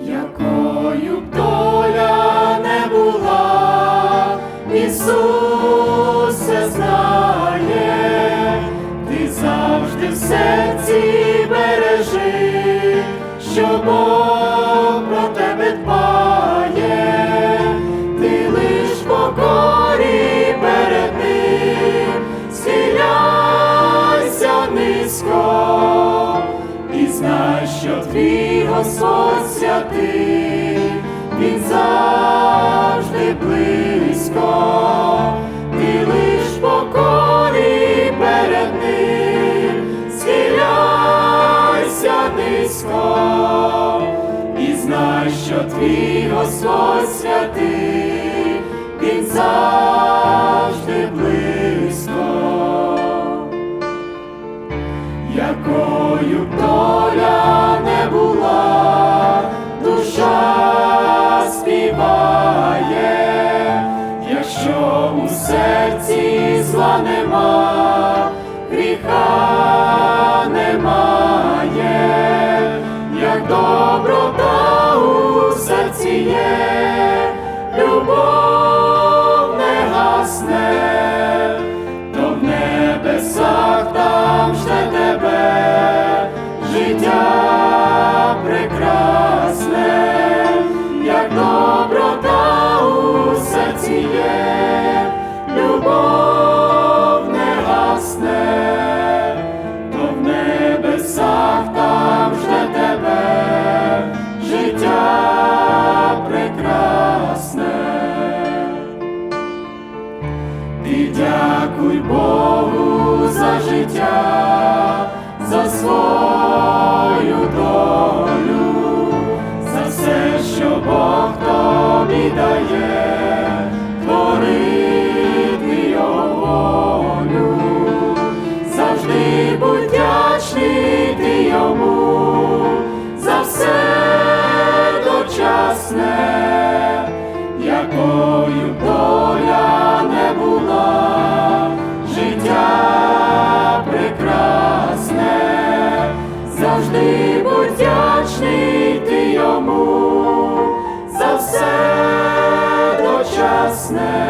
якою б доля не була, Ісус все знає, ти завжди в серці бережи, що Бог про тебе дбає, ти лиш покорі перед ним, схиляйся низько, і знай, що твій Господь святий, Він завжди близько, ти лиш покорі перед ним, схиляйся низько, і знай, що твій Господь святий, Він завжди серці зла нема, гріха немає, як доброта у серці є, життя прекрасне. Ти дякуй Богу за життя, за свою долю, за все, що Бог тобі дає, дочасне, якою доля не була, життя прекрасне, завжди будь вдячний ти за все дочасне,